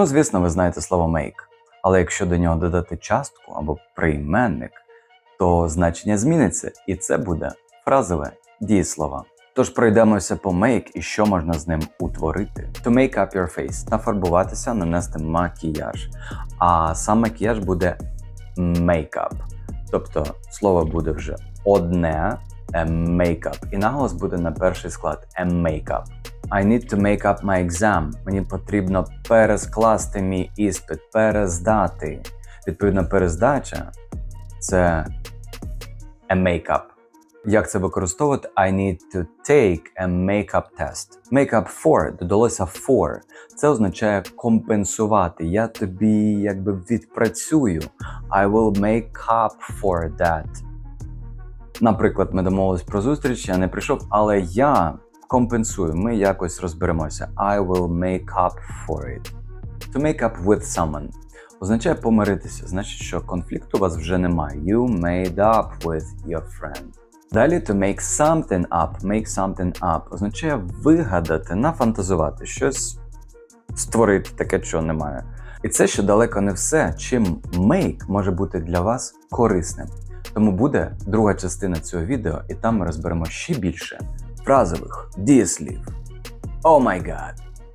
Ну, звісно, ви знаєте слово make. Але якщо до нього додати частку або прийменник, то значення зміниться, і це буде фразове дієслово. Тож пройдемося по make і що можна з ним утворити. To make up your face – нафарбуватися, нанести макіяж. А сам макіяж буде makeup. Тобто слово буде вже одне a makeup, і наголос буде на перший склад a makeup. I need to make up my exam. Мені потрібно перескласти мій іспит, перездати. Відповідно, перездача це a makeup. Як це використовувати? I need to take a makeup test. Makeup for додалося for. Це означає компенсувати. Я тобі якби відпрацюю. I will make up for that. Наприклад, ми домовились про зустріч, я не прийшов, але я компенсую. Ми якось розберемося. I will make up for it. To make up with someone означає помиритися. Значить, що конфлікту у вас вже немає. You made up with your friend. Далі to make something up, make something up означає вигадати, нафантазувати, щось створити таке, що немає. І це ще далеко не все, чим make може бути для вас корисним. Тому буде друга частина цього відео, і там ми розберемо ще більше фразових дієслів. О май гад!